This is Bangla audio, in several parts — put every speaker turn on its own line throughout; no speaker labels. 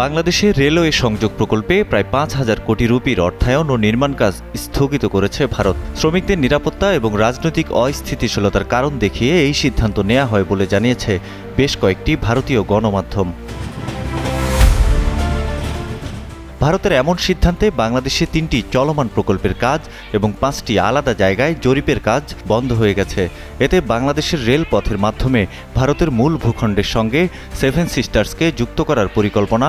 বাংলাদেশে রেলওয়ে সংযোগ প্রকল্পে প্রায় পাঁচ হাজার কোটি রুপির অর্থায়ন ও নির্মাণ কাজ স্থগিত করেছে ভারত। শ্রমিকদের নিরাপত্তা এবং রাজনৈতিক অস্থিতিশীলতার কারণ দেখিয়ে এই সিদ্ধান্ত নেওয়া হয় বলে জানিয়েছে বেশ কয়েকটি ভারতীয় গণমাধ্যম। ভারতের এমন সিদ্ধান্তে বাংলাদেশে তিনটি চলমান প্রকল্পের কাজ এবং পাঁচটি আলাদা জায়গায় জরিপের কাজ বন্ধ হয়ে গেছে। এতে বাংলাদেশের রেলপথের মাধ্যমে ভারতের মূল ভূখণ্ডের সঙ্গে সেভেন সিস্টার্সকে যুক্ত করার পরিকল্পনা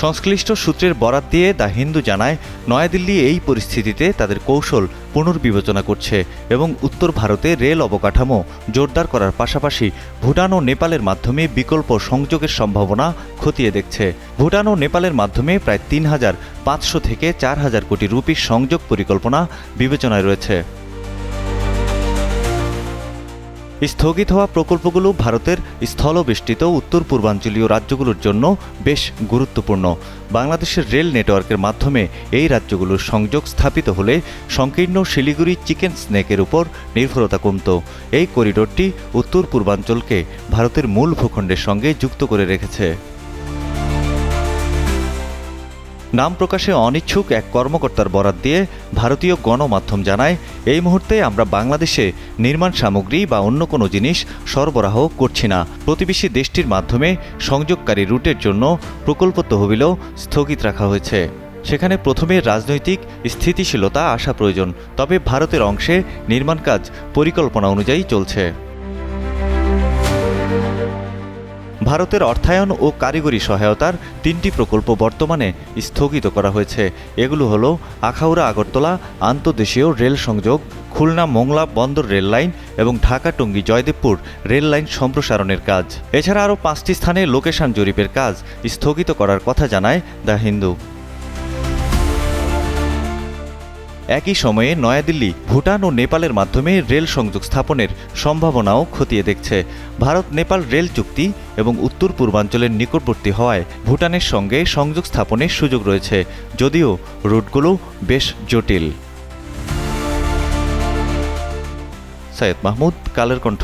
সংশ্লিষ্ট সূত্রের বরাত দিয়ে দ্য হিন্দু জানায়, নয়াদিল্লি এই পরিস্থিতিতে তাদের কৌশল পুনর্বিবেচনা করছে এবং উত্তর ভারতে রেল অবকাঠামো জোরদার করার পাশাপাশি ভুটান ও নেপালের মাধ্যমে বিকল্প সংযোগের সম্ভাবনা খতিয়ে দেখছে। ভুটান ও নেপালের মাধ্যমে প্রায় তিন হাজার পাঁচশো থেকে চার হাজার কোটি রুপির সংযোগ পরিকল্পনা বিবেচনায় রয়েছে। স্থগিত হওয়া প্রকল্পগুলো ভারতের স্থলবেষ্টিত উত্তর পূর্বাঞ্চলীয় রাজ্যগুলোর জন্য বেশ গুরুত্বপূর্ণ। বাংলাদেশের রেল নেটওয়ার্কের মাধ্যমে এই রাজ্যগুলোর সংযোগ স্থাপিত হলে সংকীর্ণ শিলিগুড়ি চিকেন স্নেকের উপর নির্ভরতা কমত। এই করিডোরটি উত্তর পূর্বাঞ্চলকে ভারতের মূল ভূখণ্ডের সঙ্গে যুক্ত করে রেখেছে। নাম প্রকাশে অনিচ্ছুক এক কর্মকর্তার বরাত দিয়ে ভারতীয় গণমাধ্যম জানায়, এই মুহূর্তে আমরা বাংলাদেশে নির্মাণ সামগ্রী বা অন্য কোনো জিনিস সরবরাহ করছি না। প্রতিবেশী দেশটির মাধ্যমে সংযোগকারী রুটের জন্য প্রকল্প তহবিলও স্থগিত রাখা হয়েছে। সেখানে প্রথমে রাজনৈতিক স্থিতিশীলতা আসা প্রয়োজন, তবে ভারতের অংশে নির্মাণ কাজ পরিকল্পনা অনুযায়ী চলছে। ভারতের অর্থায়ন ও কারিগরি সহায়তার তিনটি প্রকল্প বর্তমানে স্থগিত করা হয়েছে। এগুলো হল আখাউড়া, আগরতলা, আন্তদেশীয় রেল সংযোগ, খুলনা মোংলা বন্দর রেল লাইন এবং ঢাকা টঙ্গী জয়দেবপুর রেল লাইন সম্প্রসারণের কাজ। এছাড়া আরও পাঁচটি স্থানে লোকেশন জরিপের কাজ স্থগিত করার কথা জানায় দ্য হিন্দু। একই সময়ে নয়াদিল্লি, ভুটান ও নেপালের মাধ্যমে রেল সংযোগ স্থাপনের সম্ভাবনাও খতিয়ে দেখছে। ভারত, নেপাল রেল চুক্তি এবং উত্তর পূর্বাঞ্চলের নিকটবর্তী হওয়ায় ভুটানের সঙ্গে সংযোগ স্থাপনের সুযোগ রয়েছে, যদিও রুটগুলো বেশ জটিল। সৈয়দ মাহমুদ, কালের কণ্ঠ।